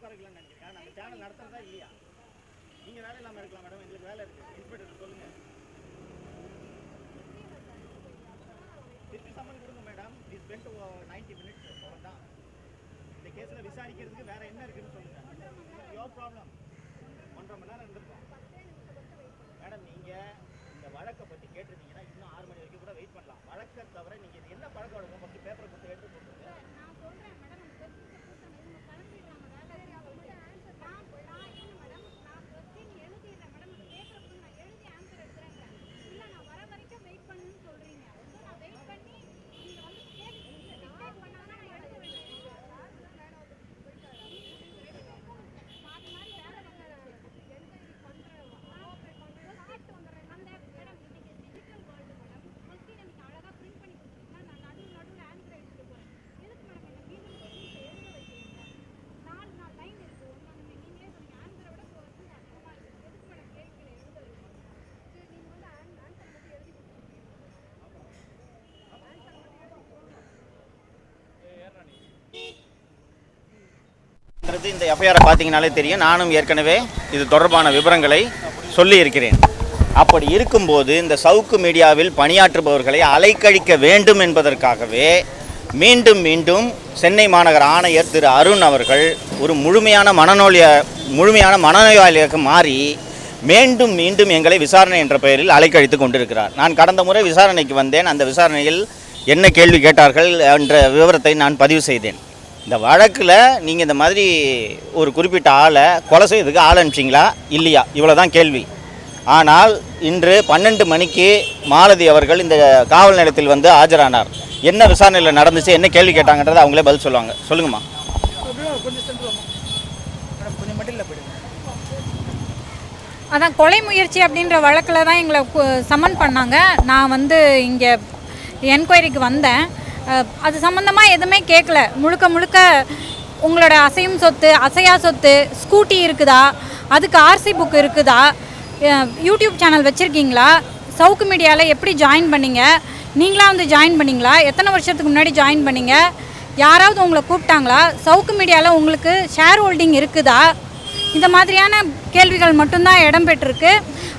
உட்கார வைக்கலாம்னு நினைக்கிறேன் நாங்கள் சேனல் நடத்துறதா இல்லையா? நீங்கள் வேலை இல்லாமல் இருக்கலாம் மேடம் எங்களுக்கு வேலை இருக்குது இன்ஸ்பெக்டர் சொல்லுங்கள் திருப்பி சம்மன் கொடுங்க madam is spend ninety minutes அவ்வளோதான் இந்த கேஸில் விசாரிக்கிறதுக்கு வேற என்ன இருக்குன்னு சொல்லுங்கள் யோர் ப்ராப்ளம் ஒன்றரை மணி நேரம் இருந்திருக்கோம். மேடம் நீங்கள் இந்த வழக்கை பற்றி கேட்டிருந்தீங்கன்னா இன்னும் ஆறு மணி வரைக்கும் கூட வெயிட் பண்ணலாம். வழக்கை தவிர நீங்கள் இது என்ன பழக்க வழக்கம் ஃபஸ்ட்டு பேப்பரை கொடுத்து எடுத்து போட்டுருங்க நான் சொல்றேன் மேடம் நான் நான் என்ன மேடம் நான் கொஸ்டின் எழுதிடுறேன் மேடம் கேட்குறப்ப நான் எழுதி ஆன்சர் எடுக்கிறேங்கிறேன் இல்லை நான் வர வரைக்கும் வெயிட் பண்ணுன்னு சொல்றீங்க ஸோ நான் வெயிட் பண்ணி நீங்கள் வந்து கேள்வி டிக்டேட் பண்ணாங்கன்னா நான் எழுத வேண்டியது மாறி மாறி வேலை அந்த மேடம் இன்னைக்கு டிஜிட்டல் வேர்ல்டு மேடம் கொஸ்டின் எனக்கு அழகாக பிரிண்ட் பண்ணி கொடுத்தீங்கன்னா நான் நடுவு நடுவில் ஆன்சர் எடுத்துட்டு போறேன் எதுக்கு மேடம் என்ன மீண்டும் கொஸ்டின்ஸை எழுத வைக்கிறீங்க நாலு நாள் டைம் இருக்கு ஒன்று நீங்களே சொன்னீங்க ஆன்சரை விட கொஸ்டின் அதிகமாக இருக்கு எதுக்கு மேடம் கேள்விகளை எழுத வைக்கிறீங்க சரி நீங்கள் வந்து ஆன்சர் மட்டும் எழுதி கொடுத்துருக்கீங்க ன்றது இந்த எஃப்ஐஆரை பார்த்தீங்கனாலே தெரியும். நானும் ஏற்கனவே இது தொடர்பான விவரங்களை சொல்லி இருக்கிறேன் அப்படி இருக்கும்போது இந்த சவுக்கு மீடியாவில் பணியாற்றுபவர்களை அலைக்கழிக்க வேண்டும் என்பதற்காகவே மீண்டும் மீண்டும் சென்னை மாநகர ஆணையர் திரு அருண் அவர்கள் ஒரு முழுமையான மனநோய முழுமையான மனநோயாளியாக மாறி மீண்டும் மீண்டும் எங்களை விசாரணை என்ற பெயரில் அலைக்கழித்து கொண்டிருக்கிறார். நான் கடந்த முறை விசாரணைக்கு வந்தேன். அந்த விசாரணையில் என்ன கேள்வி கேட்டார்கள் என்ற விவரத்தை நான் பதிவு செய்தேன். இந்த வழக்கில் நீங்கள் இந்த மாதிரி ஒரு குறிப்பிட்ட ஆளை கொலை செய்யறதுக்கு ஆள் அனுப்பிச்சிங்களா? இல்லையா? இவ்வளோ தான் கேள்வி. ஆனால் இன்று பன்னெண்டு மணிக்கு மாலதி அவர்கள் இந்த காவல் நிலையத்தில் வந்து ஆஜரானார். என்ன விசாரணையில் நடந்துச்சு என்ன கேள்வி கேட்டாங்கன்றதை அவங்களே பதில் சொல்லுவாங்க. சொல்லுங்கம்மா. அதான் கொலை முயற்சி அப்படின்ற வழக்கில் தான் எங்களை கு- சம்மன் பண்ணாங்க. நான் வந்து இங்கே என்கொயரிக்கு வந்தேன். அது சம்மந்தமாக எதுவுமே கேட்கல முழுக்க முழுக்க உங்களோட அசையும் சொத்து அசையா சொத்து ஸ்கூட்டி இருக்குதா? அதுக்கு ஆர்சி புக் இருக்குதா? யூடியூப் சேனல் வச்சுருக்கீங்களா? சவுக்கு மீடியாவில் எப்படி ஜாயின் பண்ணீங்க? நீங்களாக வந்து ஜாயின் பண்ணீங்களா? எத்தனை வருஷத்துக்கு முன்னாடி ஜாயின் பண்ணீங்க? யாராவது உங்களை கூப்பிட்டாங்களா? சவுக்கு மீடியாவில் உங்களுக்கு ஷேர் ஹோல்டிங் இருக்குதா? இந்த மாதிரியான கேள்விகள் மட்டும்தான் இடம்பெற்றிருக்கு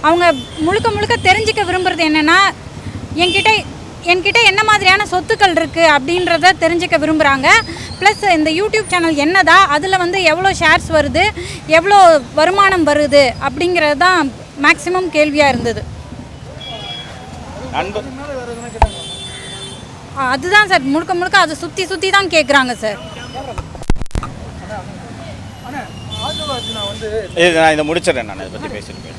அவங்க முழுக்க முழுக்க தெரிஞ்சுக்க விரும்புகிறது என்னென்னா என்கிட்ட என்கிட்ட என்ன மாதிரியான சொத்துக்கள் இருக்குது அப்படின்றத தெரிஞ்சுக்க விரும்புகிறாங்க ப்ளஸ் இந்த யூடியூப் சேனல் என்னதா? அதில் வந்து எவ்வளோ ஷேர்ஸ் வருது? எவ்வளோ வருமானம் வருது? அப்படிங்கிறது தான் மேக்ஸிமம் கேள்வியாக இருந்தது. அதுதான் சார். முழுக்க முழுக்க அதை சுற்றி சுற்றி தான் கேட்குறாங்க சார். இது நான் இதை முடிச்சிடுறேன் நான். இதை பற்றி பேசிட்டு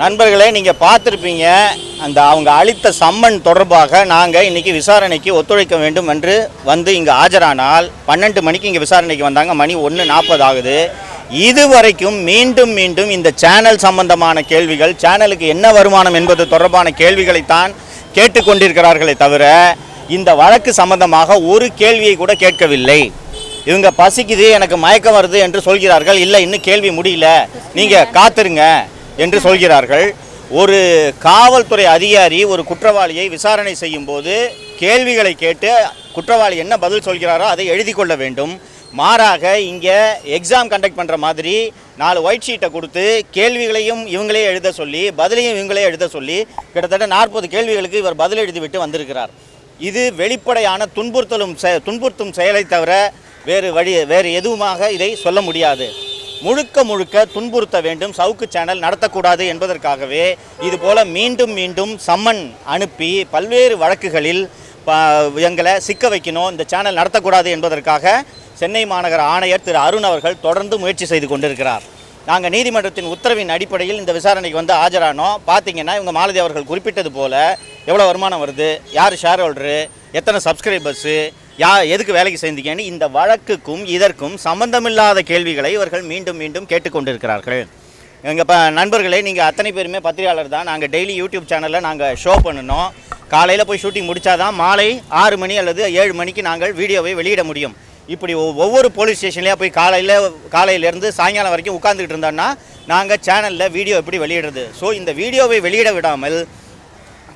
நண்பர்களே நீங்கள் பார்த்துருப்பீங்க அந்த அவங்க அளித்த சம்மன் தொடர்பாக நாங்கள் இன்றைக்கி விசாரணைக்கு ஒத்துழைக்க வேண்டும் என்று வந்து இங்கே ஆஜரானால் பன்னெண்டு மணிக்கு இங்கே விசாரணைக்கு வந்தாங்க மணி ஒன்று நாற்பது ஆகுது. இதுவரைக்கும் மீண்டும் மீண்டும் இந்த சேனல் சம்பந்தமான கேள்விகள் சேனலுக்கு என்ன வருமானம் என்பது தொடர்பான கேள்விகளைத்தான் கேட்டுக்கொண்டிருக்கிறார்களே தவிர இந்த வழக்கு சம்பந்தமாக ஒரு கேள்வியை கூட கேட்கவில்லை. இவங்க பசிக்குது எனக்கு மயக்கம் வருது என்று சொல்கிறார்கள். இல்லை இன்னும் கேள்வி முடியல. நீங்கள் காத்துருங்க. என்று சொல்கிறார்கள். ஒரு காவல்துறை அதிகாரி ஒரு குற்றவாளியை விசாரணை செய்யும் போது கேள்விகளை கேட்டு குற்றவாளி என்ன பதில் சொல்கிறாரோ அதை எழுதி கொள்ள வேண்டும். மாறாக இங்கே எக்ஸாம் கண்டக்ட் பண்ணுற மாதிரி நாலு ஒயிட் ஷீட்டை கொடுத்து கேள்விகளையும் இவங்களே எழுத சொல்லி பதிலையும் இவங்களே எழுத சொல்லி கிட்டத்தட்ட நாற்பது கேள்விகளுக்கு இவர் பதில் எழுதிவிட்டு வந்திருக்கிறார். இது வெளிப்படையான துன்புறுத்தலும் செ- துன்புறுத்தும் செயலை தவிர வேறு வழி வேறு எதுவுமாக இதை சொல்ல முடியாது. முழுக்க முழுக்க துன்புறுத்த வேண்டும். சவுக்கு சேனல் நடத்தக்கூடாது என்பதற்காகவே இதுபோல மீண்டும் மீண்டும் சம்மன் அனுப்பி பல்வேறு வழக்குகளில் எங்களை சிக்க வைக்கணும் இந்த சேனல் நடத்தக்கூடாது என்பதற்காக சென்னை மாநகர ஆணையர் திரு அருண் அவர்கள் தொடர்ந்து முயற்சி செய்து கொண்டிருக்கிறார். நாங்கள் நீதிமன்றத்தின் உத்தரவின் அடிப்படையில் இந்த விசாரணைக்கு வந்து ஆஜரானோம். பார்த்தீங்கன்னா இவங்க மாலதி அவர்கள் குறிப்பிட்டது போல எவ்வளோ வருமானம் வருது யார் ஷேர் ஹோல்டரு எத்தனை சப்ஸ்கிரைபர்ஸு யா எதுக்கு வேலைக்கு சேர்ந்தீங்கன்னு இந்த வழக்குக்கும் இதற்கும் சம்பந்தமில்லாத கேள்விகளை இவர்கள் மீண்டும் மீண்டும் கேட்டுக்கொண்டிருக்கிறார்கள். எங்கள் இப்போ நண்பர்களே நீங்கள் அத்தனை பேருமே பத்திரிகையாளர் தான். நாங்கள் டெய்லி யூடியூப் சேனலில் நாங்கள் ஷோ பண்ணணும் காலையில் போய் ஷூட்டிங் முடிச்சாதான் மாலை ஆறு மணி அல்லது ஏழு மணிக்கு நாங்கள் வீடியோவை வெளியிட முடியும். இப்படி ஒவ்வொரு போலீஸ் ஸ்டேஷன்லேயே போய் காலையில் காலையிலேருந்து சாயங்காலம் வரைக்கும் உட்காந்துக்கிட்டு இருந்தோம்னா நாங்கள் சேனலில் வீடியோ எப்படி வெளியிடுறது? ஸோ இந்த வீடியோவை வெளியிட விடாமல்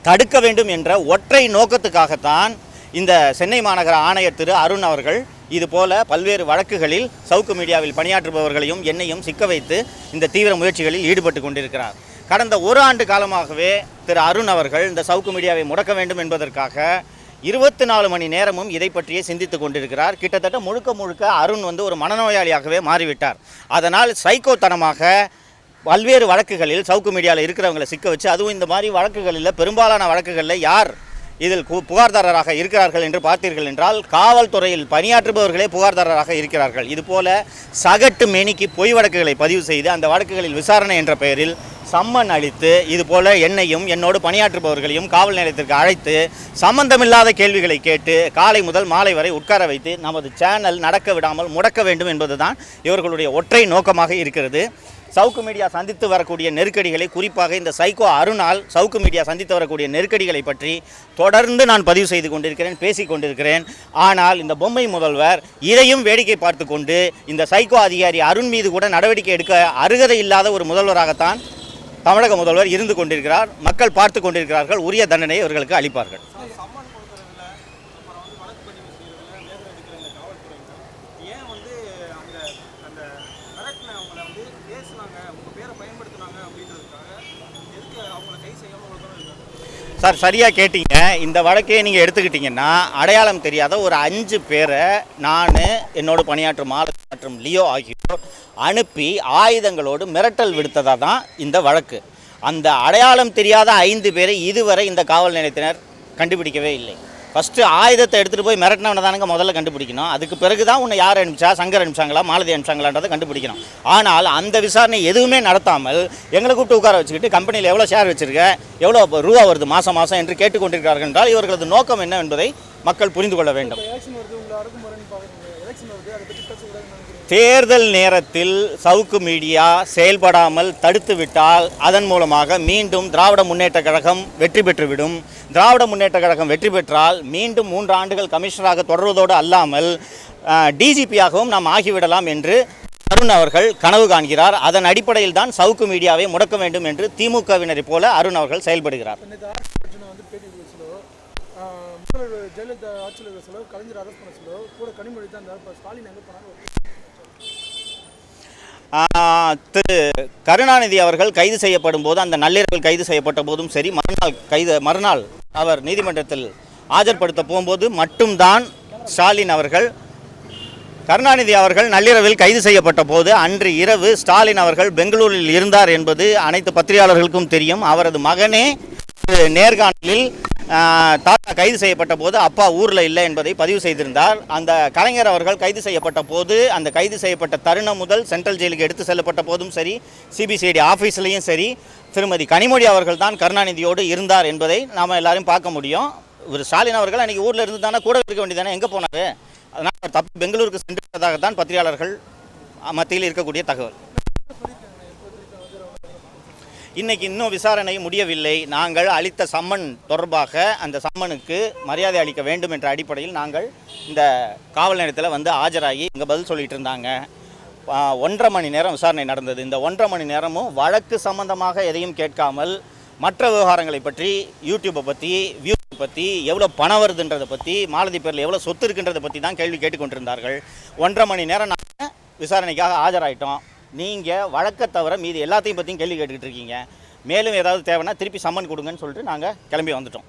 தடுக்க வேண்டும் என்ற ஒற்றை நோக்கத்துக்காகத்தான் இந்த சென்னை மாநகர ஆணையர் திரு அருண் அவர்கள் இது போல பல்வேறு வழக்குகளில் சவுக்கு மீடியாவில் பணியாற்றுபவர்களையும் என்னையும் சிக்க வைத்து இந்த தீவிர முயற்சிகளில் ஈடுபட்டு கொண்டிருக்கிறார். கடந்த ஒரு ஆண்டு காலமாகவே திரு அருண் அவர்கள் இந்த சவுக்கு மீடியாவை முடக்க வேண்டும் என்பதற்காக இருபத்தி நாலு மணி நேரமும் இதை பற்றியே சிந்தித்து கொண்டிருக்கிறார். கிட்டத்தட்ட முழுக்க முழுக்க அருண் வந்து ஒரு மனநோயாளியாகவே மாறிவிட்டார். அதனால் சைக்கோத்தனமாக பல்வேறு வழக்குகளில் சவுக்கு மீடியாவில் இருக்கிறவங்களை சிக்க வச்சு அதுவும் இந்த மாதிரி வழக்குகளில் பெரும்பாலான வழக்குகளில் யார் இதில் கு- புகார்தாரராக இருக்கிறார்கள் என்று பார்த்தீர்கள் என்றால் காவல்துறையில் பணியாற்றுபவர்களே புகார்தாரராக இருக்கிறார்கள். இதுபோல சகட்டு மேனிக்கு பொய் வழக்குகளை பதிவு செய்து அந்த வழக்குகளில் விசாரணை என்ற பெயரில் சம்மன் அளித்து இதுபோல என்னையும் என்னோடு பணியாற்றுபவர்களையும் காவல் நிலையத்திற்கு அழைத்து சம்பந்தமில்லாத கேள்விகளை கேட்டு காலை முதல் மாலை வரை உட்கார வைத்து நமது சேனல் நடக்க விடாமல் முடக்க வேண்டும் என்பதுதான் இவர்களுடைய ஒற்றை நோக்கமாக இருக்கிறது. சவுக்கு மீடியா சந்தித்து வரக்கூடிய நெருக்கடிகளை குறிப்பாக இந்த சைக்கோ அருணால் சவுக்கு மீடியா சந்தித்து வரக்கூடிய நெருக்கடிகளை பற்றி தொடர்ந்து நான் பதிவு செய்து கொண்டிருக்கிறேன் பேசி கொண்டிருக்கிறேன். ஆனால் இந்த பொம்மை முதல்வர் இதையும் வேடிக்கை பார்த்து கொண்டு இந்த சைக்கோ அதிகாரி அருண் மீது கூட நடவடிக்கை எடுக்க அருகதை இல்லாத ஒரு முதல்வராகத்தான் தமிழக முதல்வர் இருந்து கொண்டிருக்கிறார் மக்கள் பார்த்து கொண்டிருக்கிறார்கள் உரிய தண்டனையை இவர்களுக்கு அளிப்பார்கள் சம்மன் கொடுக்கறதுல அப்புறம் வந்து வழக்கு பதிவு செய்யறதுல நேரம் எடுக்கிற இந்த காவல்துறையினர் ஏன் வந்து அந்த அந்த மிரட்டினவங்கள வந்து பேசுனாங்க உங்க பேரை பயன்படுத்துனாங்க அப்படின்றதுக்காக எதுக்கு அவங்கள கை செய்யாம இவ்வளவு தூரம் இருக்காங்க சார் சரியாக கேட்டீங்க. இந்த வழக்கே நீங்கள் எடுத்துக்கிட்டிங்கன்னா அடையாளம் தெரியாத ஒரு அஞ்சு பேரை நான் என்னோட பணியாற்றும் மாலதி மற்றும் லியோ ஆகியோர் அனுப்பி ஆயுதங்களோடு மிரட்டல் விடுத்ததாக தான் இந்த வழக்கு. அந்த அடையாளம் தெரியாத ஐந்து பேரை இதுவரை இந்த காவல் நிலையத்தினர் கண்டுபிடிக்கவே இல்லை. ஃபஸ்ட்டு ஆயுதத்தை எடுத்துகிட்டு போய் மிரட்டினவனை தானுங்க முதல்ல கண்டுபிடிக்கணும். அதுக்கு பிறகு தான் உன்னை யார் அனுப்பிச்சா? சங்கர் அனுப்பிச்சாங்களா? மாலதி அனுப்பிச்சாங்களான்றதை கண்டுபிடிக்கணும். ஆனால் அந்த விசாரணை எதுவுமே நடத்தாமல் எங்களை கூப்பிட்டு உட்கார வச்சுக்கிட்டு கம்பெனியில் எவ்வளோ ஷேர் வச்சிருக்க? எவ்வளோ ரூபா வருது மாதம் மாதம் என்று கேட்டுக்கொண்டிருக்கிறார்கள் என்றால் இவர்களது நோக்கம் என்ன என்பதை மக்கள் புரிந்து கொள்ள வேண்டும் எலெக்ஷன் வருது உங்களை அடக்குமுறைன்னு பாக்குறீங்க எலெக்ஷன் வருது அதை பற்றி பேசக்கூடாதுன்னு நினைக்கிறீங்க தேர்தல் நேரத்தில் சவுக்கு மீடியா செயல்படாமல் தடுத்துவிட்டால் அதன் மூலமாக மீண்டும் திராவிட முன்னேற்ற கழகம் வெற்றி பெற்றுவிடும். திராவிட முன்னேற்ற கழகம் வெற்றி பெற்றால் மீண்டும் மூன்று ஆண்டுகள் கமிஷனராக தொடர்வதோடு அல்லாமல் டிஜிபியாகவும் நாம் ஆகிவிடலாம் என்று அருண் அவர்கள் கனவு காண்கிறார். அதன் அடிப்படையில் தான் சவுக்கு மீடியாவை முடக்க வேண்டும் என்று திமுகவினரை போல அருண் அவர்கள் செயல்படுகிறார். ஜெயலலிதா ஆட்சியில் சொல்ல கலைஞர் அரசு பண்ண சொல்ல கூட கனிமொழி தான் ஸ்டாலின் எங்கே போனாலும் திரு கருணாநிதி அவர்கள் கைது செய்யப்படும் போது அந்த நள்ளிரவில் கைது செய்யப்பட்ட போதும் சரி மறுநாள் கைது மறுநாள் அவர் நீதிமன்றத்தில் ஆஜர்படுத்த போகும்போது மட்டும்தான் ஸ்டாலின் அவர்கள் கருணாநிதி அவர்கள் நள்ளிரவில் கைது செய்யப்பட்ட போது அன்று இரவு ஸ்டாலின் அவர்கள் பெங்களூரில் இருந்தார் என்பது அனைத்து பத்திரிகையாளர்களுக்கும் தெரியும். அவரது மகனே நேர்காணலில் தாத்தா கைது செய்யப்பட்ட போது அப்பா ஊரில் இல்லை என்பதை பதிவு செய்திருந்தார். அந்த கலைஞர் அவர்கள் கைது செய்யப்பட்ட போது அந்த கைது செய்யப்பட்ட தருணம் முதல் சென்ட்ரல் ஜெயிலுக்கு எடுத்து செல்லப்பட்ட போதும் சரி சிபிசிஐடி ஆஃபீஸ்லேயும் சரி திருமதி கனிமொழி அவர்கள் தான் கருணாநிதியோடு இருந்தார் என்பதை நாம் எல்லாரும் பார்க்க முடியும். ஒரு ஸ்டாலின் அவர்கள் அன்றைக்கி ஊரில் இருந்து தானே கூட இருக்க வேண்டியதானே எங்கே போனார்? அதனால் தப்பு பெங்களூருக்கு சென்றிருப்பதாக தான் பத்திரிகையாளர்கள் மத்தியில் இருக்கக்கூடிய தகவல். இன்னைக்கு இன்னும் விசாரணை முடியவில்லை. நாங்கள் அளித்த சம்மன் தொடர்பாக அந்த சம்மனுக்கு மரியாதை அளிக்க வேண்டும் என்ற அடிப்படையில் நாங்கள் இந்த காவல் நிலையத்தில் வந்து ஆஜராகி இங்கே பதில் சொல்லிட்டு இருந்தாங்க. ஒன்றரை மணி நேரம் விசாரணை நடந்தது. இந்த ஒன்றரை மணி நேரமும் வழக்கு சம்பந்தமாக எதையும் கேட்காமல் மற்ற விவகாரங்களை பற்றி யூடியூப்பை பற்றி வியூ பற்றி எவ்வளோ பணம் வருதுன்றதை பற்றி மாலதி பேரில் எவ்வளோ சொத்து இருக்குன்றதை பற்றி தான் கேள்வி கேட்டுக்கொண்டிருந்தார்கள். ஒன்றரை மணி நேரம் நாங்கள் விசாரணைக்காக ஆஜராயிட்டோம். நீங்கள் வழக்க தவிர மீதி எல்லாத்தையும் பற்றியும் கேள்வி கேட்டுக்கிட்டு இருக்கீங்க. மேலும் ஏதாவது தேவைன்னா திருப்பி சம்மன் கொடுங்கன்னு சொல்லிட்டு நாங்கள் கிளம்பி வந்துட்டோம்.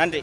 நன்றி.